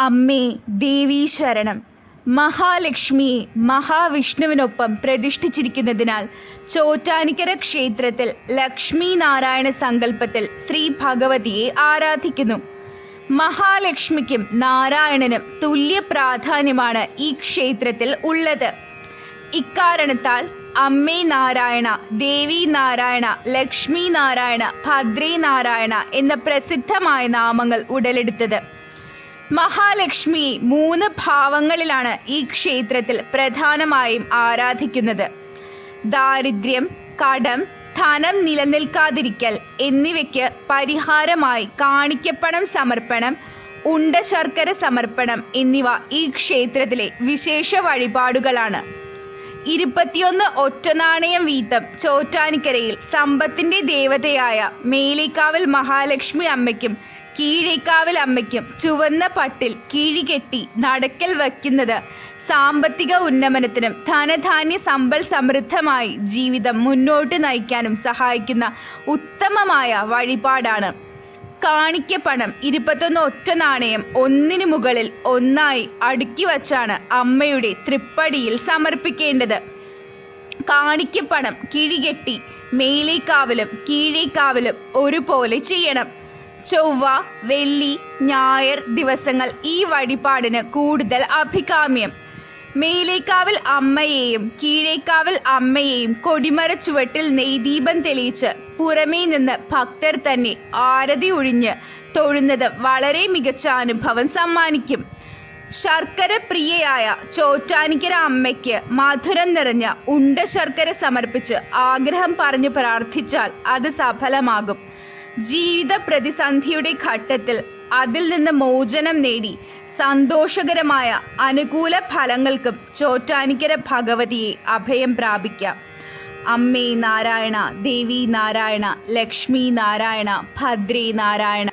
അമ്മേ ദേവീ ശരണം. മഹാലക്ഷ്മിയെ മഹാവിഷ്ണുവിനൊപ്പം പ്രതിഷ്ഠിച്ചിരിക്കുന്നതിനാൽ ചോറ്റാനിക്കര ക്ഷേത്രത്തിൽ ലക്ഷ്മി നാരായണ സങ്കല്പത്തിൽ ശ്രീ ഭഗവതിയെ ആരാധിക്കുന്നു. മഹാലക്ഷ്മിക്കും നാരായണനും തുല്യ പ്രാധാന്യമാണ് ഈ ക്ഷേത്രത്തിൽ ഉള്ളത്. ഇക്കാരണത്താൽ അമ്മേ നാരായണ ദേവി നാരായണ ലക്ഷ്മി നാരായണ ഭദ്രീ നാരായണ എന്ന പ്രസിദ്ധമായ നാമങ്ങൾ ഉടലെടുത്തത്. മഹാലക്ഷ്മി മൂന്ന് ഭാവങ്ങളിലാണ് ഈ ക്ഷേത്രത്തിൽ പ്രധാനമായും ആരാധിക്കുന്നത്. ദാരിദ്ര്യം കടം ധനം നിലനിൽക്കാതിരിക്കൽ എന്നിവയ്ക്ക് പരിഹാരമായി കാണിക്കപ്പണം സമർപ്പണം ഉണ്ട ശർക്കര സമർപ്പണം എന്നിവ ഈ ക്ഷേത്രത്തിലെ വിശേഷ വഴിപാടുകളാണ്. ഇരുപത്തിയൊന്ന് ഒറ്റനാണയം വീതം ചോറ്റാനിക്കരയിൽ സമ്പത്തിന്റെ ദേവതയായ മേലിക്കാവൽ മഹാലക്ഷ്മി അമ്മയ്ക്കും കീഴേക്കാവൽ അമ്മയ്ക്കും ചുവന്ന പട്ടിൽ കീഴികെട്ടി നടക്കൽ വയ്ക്കുന്നത് സാമ്പത്തിക ഉന്നമനത്തിനും ധനധാന്യ സമ്പൽ സമൃദ്ധമായി ജീവിതം മുന്നോട്ട് നയിക്കാനും സഹായിക്കുന്ന ഉത്തമമായ വഴിപാടാണ്. കാണിക്കപ്പണം ഇരുപത്തൊന്ന് ഒറ്റ നാണയം ഒന്നിനു മുകളിൽ ഒന്നായി അടുക്കി വച്ചാണ് അമ്മയുടെ തൃപ്പടിയിൽ സമർപ്പിക്കേണ്ടത്. കാണിക്കപ്പണം കിഴികെട്ടി മേലേക്കാവലും കീഴേക്കാവലും ഒരുപോലെ ചെയ്യണം. ചൊവ്വ വെള്ളി ഞായർ ദിവസങ്ങൾ ഈ വഴിപാടിന് കൂടുതൽ അഭികാമ്യം. മേലേക്കാവിൽ അമ്മയെയും കീഴേക്കാവിൽ അമ്മയെയും കൊടിമര ചുവട്ടിൽ നെയ്ദീപം തെളിയിച്ച് പുറമേ നിന്ന് ഭക്തർ തന്നെ ആരതി ഒഴിഞ്ഞ് തൊഴുന്നത് വളരെ മികച്ച അനുഭവം സമ്മാനിക്കും. ശർക്കര പ്രിയയായ ചോറ്റാനിക്കര അമ്മയ്ക്ക് മധുരം നിറഞ്ഞ ഉണ്ട ശർക്കര സമർപ്പിച്ച് ആഗ്രഹം പറഞ്ഞു പ്രാർത്ഥിച്ചാൽ അത് സഫലമാകും. ജീവിത പ്രതിസന്ധിയുടെ ഘട്ടത്തിൽ അതിൽ നിന്ന് മോചനം നേടി സന്തോഷകരമായ അനുകൂല ഫലങ്ങൾക്കും ചോറ്റാനിക്കര ഭഗവതിയെ അഭയം പ്രാപിക്കാം. അമ്മേ നാരായണ ദേവി നാരായണ ലക്ഷ്മി നാരായണ ഭദ്രേ നാരായണ.